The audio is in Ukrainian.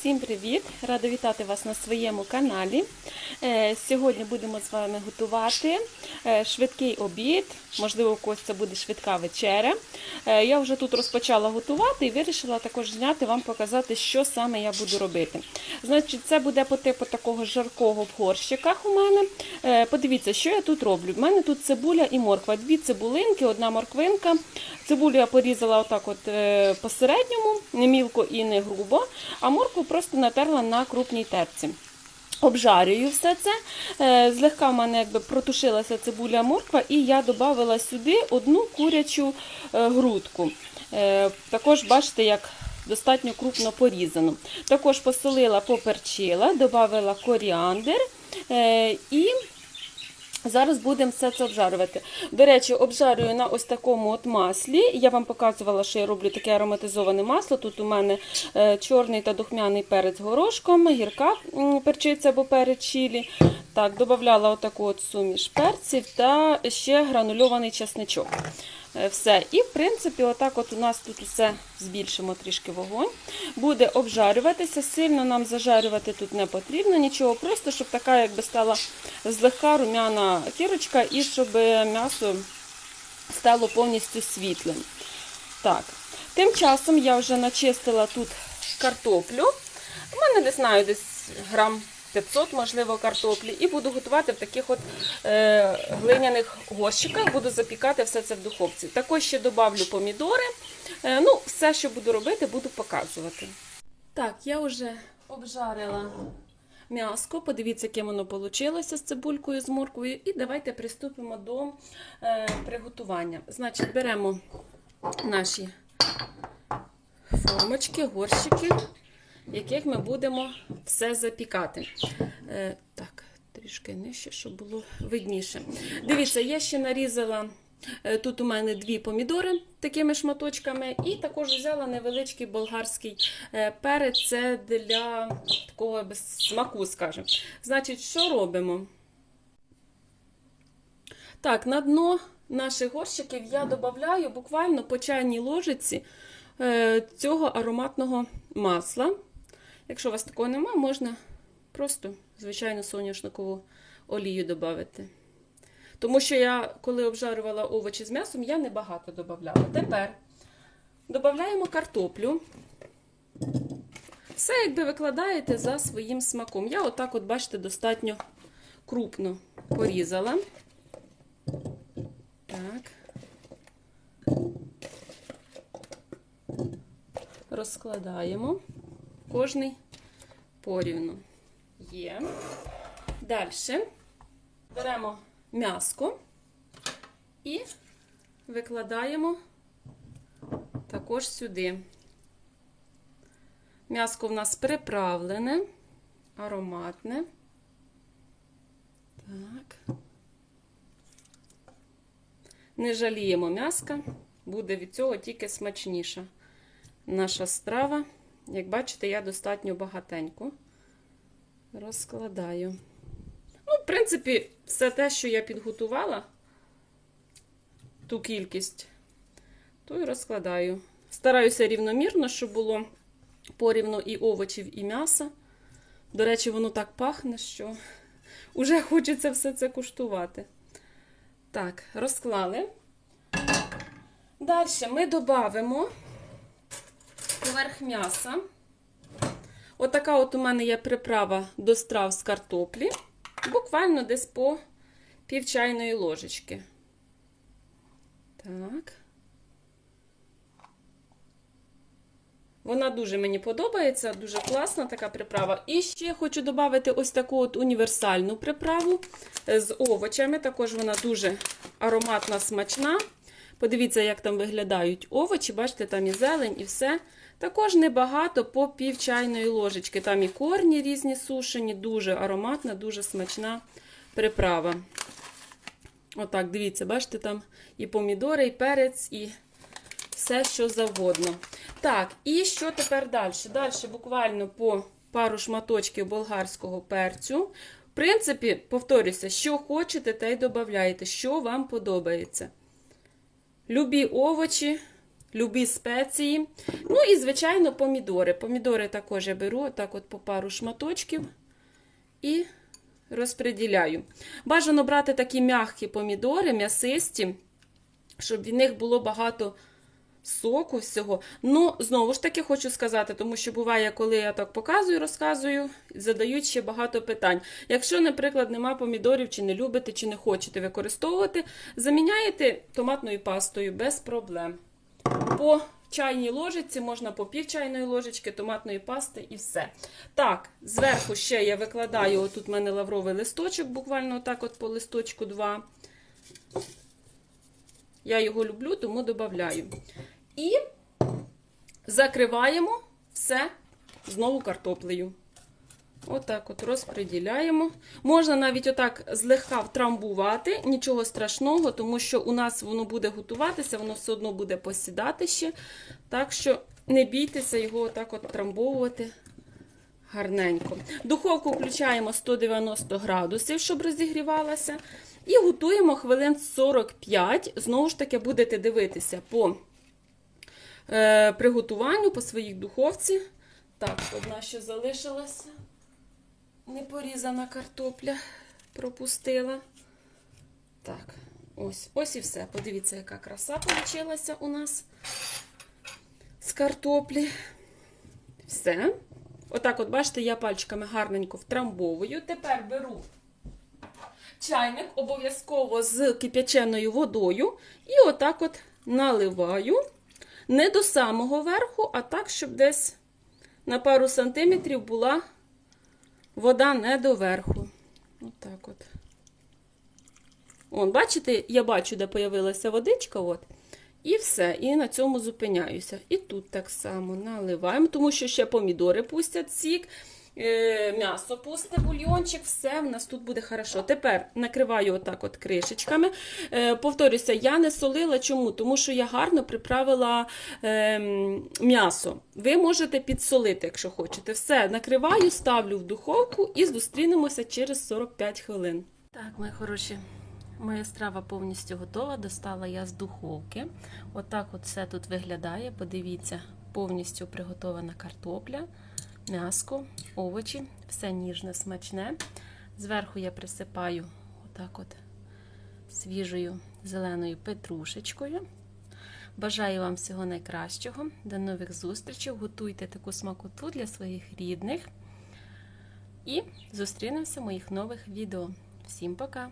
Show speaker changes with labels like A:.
A: Всім привіт! Рада вітати вас на своєму каналі. Е, Сьогодні будемо з вами готувати е, швидкий обід. Можливо, у когось це буде швидка вечеря. Е, Я вже тут розпочала готувати і вирішила також зняти вам показати, що саме я буду робити. Значить, це буде по типу такого жаркого в горщиках у мене. Подивіться, що я тут роблю. У мене тут цибуля і морква. Дві цибулинки, одна морквинка. Цибулю я порізала отак от посередньому, не мілко і не грубо, а моркву просто натерла на крупній терці. Обжарюю все це. Е, Злегка в мене якби протушилася цибуля морква, і я додала сюди одну курячу е, грудку. Е, Також бачите, як достатньо крупно порізану. Також посолила, поперчила, додала коріандр і Зараз будемо все це обжарювати. До речі, обжарюю на ось такому от маслі. Я вам показувала, що я роблю таке ароматизоване масло. Тут у мене е, чорний та духмяний перець горошком, гірка перчиця або перець чилі. Так, додавала отаку от суміш перців та ще гранульований чесничок. Е, Все. І, в принципі, отак от у нас тут усе збільшимо трішки вогонь. Буде обжарюватися. Сильно нам зажарювати тут не потрібно нічого, просто щоб така якби стала злегка рум'яна кірочка і щоб м'ясо стало повністю світлим. Так. Тим часом я вже начистила тут картоплю. У мене не знаю, десь грам 500, можливо, картоплі. І буду готувати в таких от е, глиняних горщиках, буду запікати все це в духовці. Також ще додавлю помідори. Е, ну, все, що буду робити, буду показувати. Так, я вже обжарила м'яско. Подивіться, яке воно вийшло з цибулькою, з морквою. І давайте приступимо до е, приготування. Значить, беремо наші формочки, горщики, яких ми будемо все запікати. Е, так, трішки нижче, щоб було видніше. Дивіться, я ще нарізала. е, Тут у мене дві помідори такими шматочками, і також взяла невеличкий болгарський е, перець. Це для такого смаку, скажімо. Значить, що робимо? Так, на дно наших горщиків я додаю буквально по чайній ложиці цього ароматного масла. Якщо у вас такого немає, можна просто звичайну соняшникову олію додати. Тому що я, коли обжарювала овочі з м'ясом, я небагато додавала. Тепер додаємо картоплю. Все, якби викладаєте за своїм смаком. Я отак, от, бачите, достатньо крупно порізала. Так. Розкладаємо кожний порівну. Є. Далі беремо м'яско і викладаємо також сюди. М'яско в нас приправлене, ароматне. Так. Не жаліємо м'яска, буде від цього тільки смачніша наша страва. Як бачите, я достатньо багатенько розкладаю. Ну, в принципі, все те, що я підготувала, ту кількість, то і розкладаю. Стараюся рівномірно, щоб було порівно і овочів, і м'яса. До речі, воно так пахне, що вже хочеться все це куштувати. Так, розклали. Далі ми додамо поверх м'яса. Отака от у мене є приправа до страв з картоплі. Буквально десь по пів чайної ложечки. Так. Вона дуже мені подобається, дуже класна така приправа. І ще хочу додати ось таку от універсальну приправу з овочами. Також вона дуже ароматна, смачна. Подивіться, як там виглядають овочі. Бачите, там і зелень, і все. Також небагато по пів чайної ложечки. Там і корні різні сушені, дуже ароматна, дуже смачна приправа. Отак, дивіться, бачите, там і помідори, і перець, і все, що завгодно. Так, і що тепер далі? Далі буквально по пару шматочків болгарського перцю. В принципі, повторюся, що хочете, те й додаєте, що вам подобається. Любі овочі, любі спеції. Ну і, звичайно, помідори. Помідори також я беру так от по пару шматочків і розподіляю. Бажано брати такі м'які помідори, м'ясисті, щоб в них було багато соку всього. Ну, знову ж таки, хочу сказати, тому що буває, коли я так показую, розказую, задають ще багато питань. Якщо, наприклад, нема помідорів, чи не любите, чи не хочете використовувати, заміняєте томатною пастою без проблем. По чайній ложечці можна по пів чайної ложечки томатної пасти і все. Так, зверху ще я викладаю, отут в мене лавровий листочок, буквально отак от по листочку два. Я його люблю, тому додаю. І закриваємо все знову картоплею. Отак от розподіляємо. Можна навіть отак злегка втрамбувати, нічого страшного, тому що у нас воно буде готуватися, воно все одно буде посідати ще. Так що не бійтеся його отак от трамбовувати гарненько. Духовку включаємо 190 градусів, щоб розігрівалася. І готуємо хвилин 45. Знову ж таки, будете дивитися по е, приготуванню, по своїй духовці. Так, одна ще залишилася. Непорізана картопля пропустила. Так, ось ось і все. Подивіться, яка краса вийшла у нас з картоплі. Все. Отак, от, бачите, я пальчиками гарненько втрамбовую. Тепер беру чайник обов'язково з кип'яченою водою. І отак от наливаю. Не до самого верху, а так, щоб десь на пару сантиметрів була вода не до верху. Отак от. Вон, бачите, я бачу, де появилася водичка. от. І все. І на цьому зупиняюся. І тут так само наливаємо, тому що ще помідори пустять сік, м'ясо пусте, бульйончик, все в нас тут буде хорошо. Тепер накриваю отак от кришечками. Е, повторюся, я не солила. Чому? Тому що я гарно приправила е, м'ясо. Ви можете підсолити, якщо хочете. Все, накриваю, ставлю в духовку і зустрінемося через 45 хвилин. Так, мої хороші. Моя страва повністю готова. Достала я з духовки. Отак от все тут виглядає. Подивіться, повністю приготована картопля, м'яско, овочі, все ніжне, смачне. Зверху я присипаю отак от свіжою зеленою петрушечкою. Бажаю вам всього найкращого. До нових зустрічей. Готуйте таку смакоту для своїх рідних. І зустрінемося в моїх нових відео. Всім пока!